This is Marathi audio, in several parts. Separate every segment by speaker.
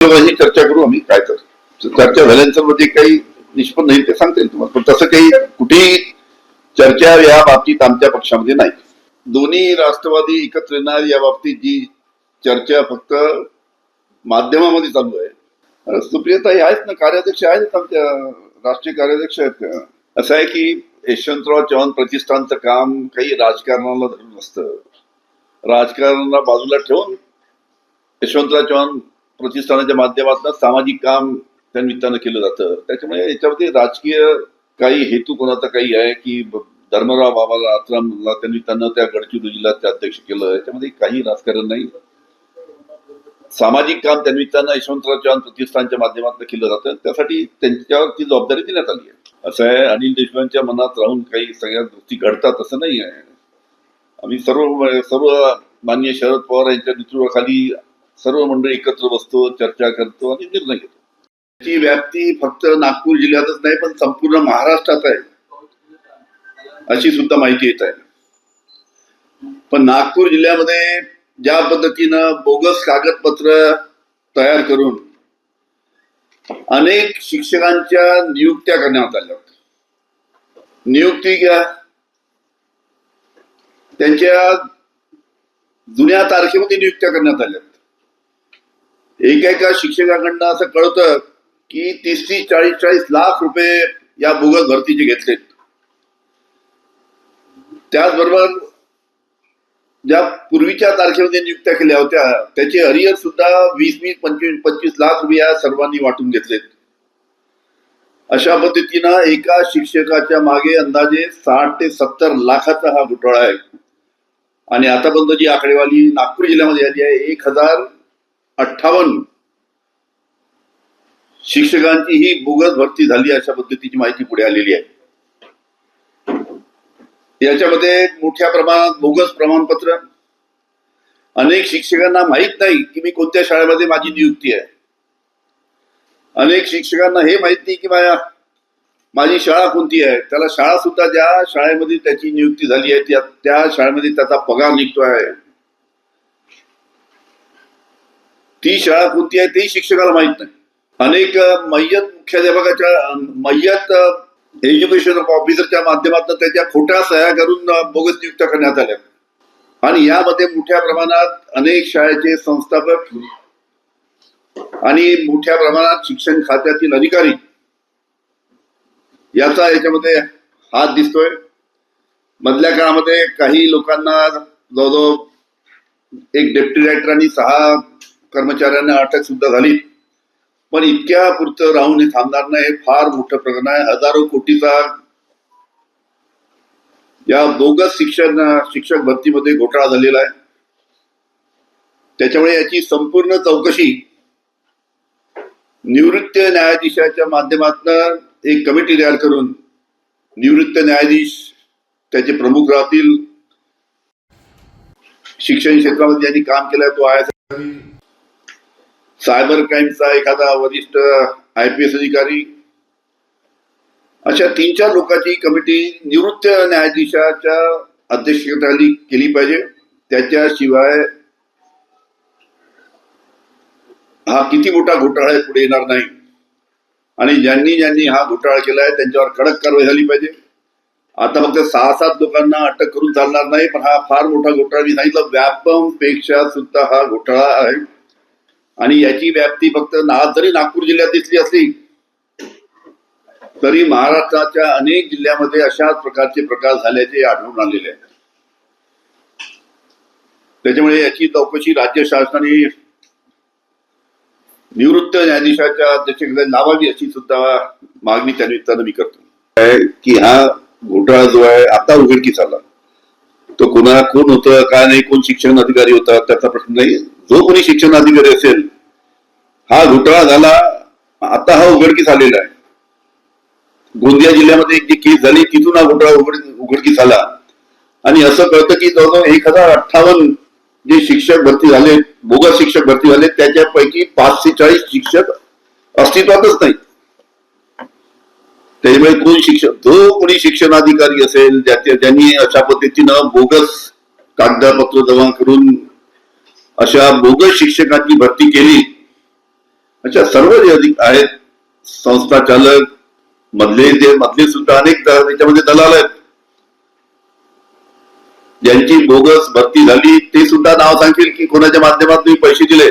Speaker 1: ही चर्चा करू आम्ही काय तर चर्चा झाल्यानंतरमध्ये काही निष्पन्न होईल ते सांगता येईल तुम्हाला. पण तसं काही कुठेही चर्चा या बाबतीत आमच्या पक्षामध्ये नाही. दोन्ही राष्ट्रवादी एकत्र येणार या बाबतीत जी चर्चा फक्त माध्यमामध्ये चालू आहे. सुप्रियता आहेत ना कार्याध्यक्ष आहेत आमच्या राष्ट्रीय कार्याध्यक्ष आहेत असं आहे की यशवंतराव चव्हाण प्रतिष्ठानचं काम काही राजकारणाला धरून नसतं. राजकारणाला बाजूला ठेवून यशवंतराव चव्हाण प्रतिष्ठानाच्या माध्यमातून सामाजिक काम त्या निमित्तानं केलं जातं. त्याच्यामुळे याच्यामध्ये राजकीय काही हेतू कोणाचा काही आहे की धर्मराव बाबाला आत्रामला त्या निमित्तानं त्या गडचिरोलीला ते अध्यक्ष केलं? याच्यामध्ये काही राजकारण नाही. सामाजिक काम त्या निमित्तानं यशवंतराव चव्हाण प्रतिष्ठानच्या माध्यमातून केलं जातं. त्यासाठी त्यांच्यावर ती जबाबदारी देण्यात आली आहे. असं आहे अनिल देशमुखांच्या मनात राहून काही सगळ्या गोष्टी घडतात असं नाही आहे. आम्ही सर्व सर्व मान्य शरद पवार यांच्या नेतृत्वाखाली सर्व मंडळी एकत्र बसतो चर्चा करतो आणि निर्णय घेतो. त्याची व्याप्ती फक्त नागपूर जिल्ह्यातच नाही पण संपूर्ण महाराष्ट्रात आहे. अशी सुद्धा माहिती येत आहे. पण नागपूर जिल्ह्यामध्ये ज्या पद्धतीनं बोगस कागदपत्र तयार करून अनेक शिक्षकांच्या नियुक्त्या करण्यात आल्या होत्या. नियुक्ती घ्या. त्यांच्या जुन्या तारखेमध्ये नियुक्त्या करण्यात आल्या. एकेका एका शिक्षकाकडनं असं कळतं की तीस तीस चाळीस चाळीस लाख रुपये या भूगत भरतीचे घेतलेत. त्याचबरोबर ज्या पूर्वीच्या तारखेमध्ये नियुक्त्या केल्या होत्या त्याचे हरियर सुद्धा वीस वीस पंचवीस पंचवीस लाख रुपये या सर्वांनी वाटून घेतलेत. अशा पद्धतीनं एका शिक्षकाच्या मागे अंदाजे साठ ते सत्तर लाखाचा हा घोटाळा आहे. आणि आतापर्यंत जी आकडेवारी नागपूर जिल्ह्यामध्ये आली आहे एक हजार अठ्ठावन्न. शिक्षकांची ही बोगस भरती झाली अशा पद्धतीची माहिती पुढे आलेली आहे. याच्यामध्ये मोठ्या प्रमाणात बोगस प्रमाणपत्र. अनेक शिक्षकांना माहीत नाही की मी कोणत्या शाळेमध्ये माझी नियुक्ती आहे. अनेक शिक्षकांना हे माहीत नाही की माझ्या माझी शाळा कोणती आहे. त्याला शाळा सुद्धा ज्या शाळेमध्ये त्याची नियुक्ती झाली आहे त्या त्या शाळेमध्ये त्याचा पगार निघतो आहे ती शाळा कोणती आहे तेही शिक्षकाला माहीत नाही. अनेक मय्यत मुख्याध्यापकाच्या मय्यत एज्युकेशन ऑफिसरच्या माध्यमातून त्याच्या खोट्या सह्या करून बोगस नियुक्त करण्यात आल्या. आणि यामध्ये मोठ्या प्रमाणात अनेक शाळेचे संस्थापक आणि मोठ्या प्रमाणात शिक्षण खात्यातील अधिकारी याचा याच्यामध्ये हात दिसतोय. मधल्या काळामध्ये काही लोकांना जवळजवळ एक डेप्टी डायरेक्टर आणि सहा कर्मचाऱ्यांना अटक सुद्धा झाली. पण इतक्या पुरतं राहून हे थांबणार नाही हे फार मोठं प्रकरण आहे. हजारो कोटीचा या बोगस शिक्षण शिक्षक भरतीमध्ये घोटाळा झालेला आहे. त्याच्यामुळे याची संपूर्ण चौकशी निवृत्त न्यायाधीशाच्या माध्यमातून एक कमिटी तयार करून निवृत्त न्यायाधीश त्याचे प्रमुख राहतील. शिक्षण क्षेत्रामध्ये ज्यांनी काम केलंय तो आय सायबर क्राईमचा एखादा वरिष्ठ आय पी एस अधिकारी अशा तीन चार लोकांची कमिटी निवृत्त न्यायाधीशाच्या अध्यक्षतेखाली केली पाहिजे. त्याच्याशिवाय हा किती मोठा घोटाळा आहे पुढे येणार नाही. आणि ज्यांनी ज्यांनी हा घोटाळा केला आहे त्यांच्यावर कडक कारवाई झाली पाहिजे. आता फक्त सहा सात लोकांना अटक करून चालणार नाही पण हा फार मोठा घोटाळा मी सांगितलं व्यापमपेक्षा सुद्धा हा घोटाळा आहे. आणि याची व्याप्ती फक्त आज जरी नागपूर जिल्ह्यात दिसली असली तरी महाराष्ट्राच्या अनेक जिल्ह्यामध्ये अशाच प्रकारचे प्रकार झाल्याचे आढळून आलेले आहेत. त्याच्यामुळे याची चौकशी राज्य शासनाने निवृत्त न्यायाधीशाच्या अध्यक्षतेखाली लावावी अशी सुद्धा मागणी त्या निमित्तानं मी करतो. आहे की हा घोटाळा जो आहे आता उघडकीस आला. तो कोणा कोण होतं काय नाही कोण शिक्षण अधिकारी होता त्याचा प्रश्न नाही. जो कोणी शिक्षण अधिकारी असेल हा घोटाळा झाला आता हा उघडकीस आलेला आहे. गोंदिया जिल्ह्यामध्ये एक जी केस झाली तिथून हा घोटाळा उघड उघडकीस आला. आणि असं कळतं की जवळजवळ एक हजार अठ्ठावन्न जे शिक्षक भरती झाले बोगस शिक्षक भरती झाले त्याच्यापैकी पाचशे चाळीस शिक्षक अस्तित्वातच नाही त्याच्यामुळे कोण शिक्षक जो कोणी शिक्षणाधिकारी असेल ज्याच्या ज्यांनी अशा पद्धतीनं बोगस कागदपत्र जमा करून अशा बोगस शिक्षकांची भरती केली अच्छा सर्व जे अधिक आहेत संस्था चालक मधले जे मधले सुद्धा अनेक त्याच्यामध्ये दलाल आहेत. ज्यांची बोगस भरती झाली ते सुद्धा नाव सांगतील की कोणाच्या माध्यमातून तुम्ही पैसे दिले.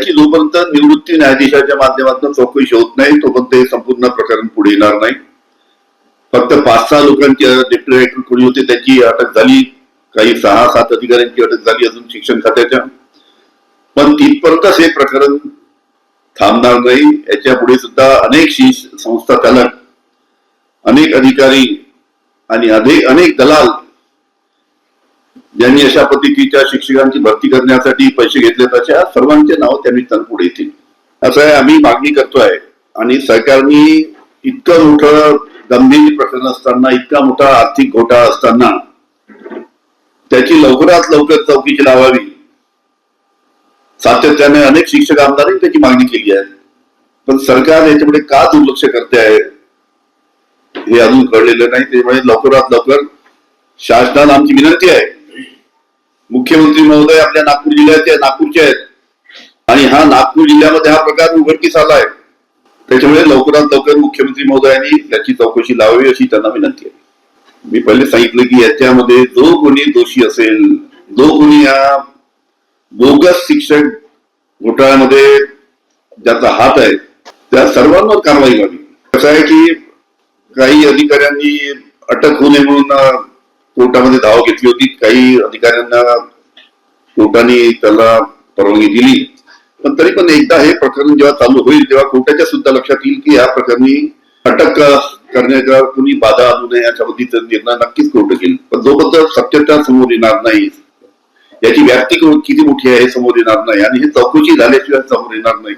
Speaker 1: त्याची जोपर्यंत निवृत्ती न्यायाधीशाच्या माध्यमातून चौकशी होत नाही तोपर्यंत हे संपूर्ण प्रकरण पुढे येणार नाही. फक्त पाच सहा लोकांची डेप्युटी डायरेक्टर कोणी होते त्याची अटक झाली. काही सहा सात अधिकाऱ्यांची अटक झाली अजून शिक्षण खात्याच्या. पण तिथपर्यंतच हे प्रकरण थांबणार नाही. याच्यापुढे सुद्धा अनेक संस्था चालक अनेक अधिकारी आणि अनेक अनेक दलाल ज्यांनी अशा पद्धतीच्या शिक्षकांची भरती करण्यासाठी पैसे घेतले अशा सर्वांचे नाव त्यांनी निमित्तानं पुढे येतील असं आहे आम्ही मागणी करतोय. आणि सरकारने इतकं मोठं गंभीर प्रकरण असताना इतका मोठा आर्थिक घोटाळा असताना त्याची लवकरात लवकर चौकीची लावावी. सातत्याने अनेक शिक्षक आमदारांनी त्याची मागणी केली आहे. पण सरकार याच्याकडे का दुर्लक्ष करते आहे हे अजून कळलेलं नाही. त्यामुळे लवकरात लवकर शासनाला आमची विनंती आहे. मुख्यमंत्री महोदय आपल्या नागपूर जिल्ह्याचे नागपूरचे आहेत. आणि हा नागपूर जिल्ह्यामध्ये हा प्रकार उघडकीस आला आहे त्याच्यामुळे लवकरात लवकर मुख्यमंत्री महोदयांनी याची चौकशी लावावी अशी त्यांना विनंती आहे. मी पहिले सांगितलं की याच्यामध्ये जो कोणी दोषी असेल जो कोणी या बोगस शिक्षक घोटाळ्यामध्ये ज्याचा हात आहे त्या सर्वांवर कारवाई व्हावी. कसं आहे की काही अधिकाऱ्यांनी अटक होऊ नये म्हणून कोर्टामध्ये धाव घेतली होती. काही अधिकाऱ्यांना कोर्टाने त्याला परवानगी दिली. पण तरी पण एकदा हे प्रकरण जेव्हा चालू होईल तेव्हा कोर्टाच्या सुद्धा लक्षात येईल की या प्रकरणी अटक करण्याचा कुणी बाधा आणू नये याच्या निर्णय नक्कीच कोर्ट घेईल. पण जोपर्यंत सत्यता समोर येणार नाही याची व्याप्ती किती मोठी आहे हे समोर येणार नाही आणि हे चौकशी झाल्याशिवाय समोर येणार नाही.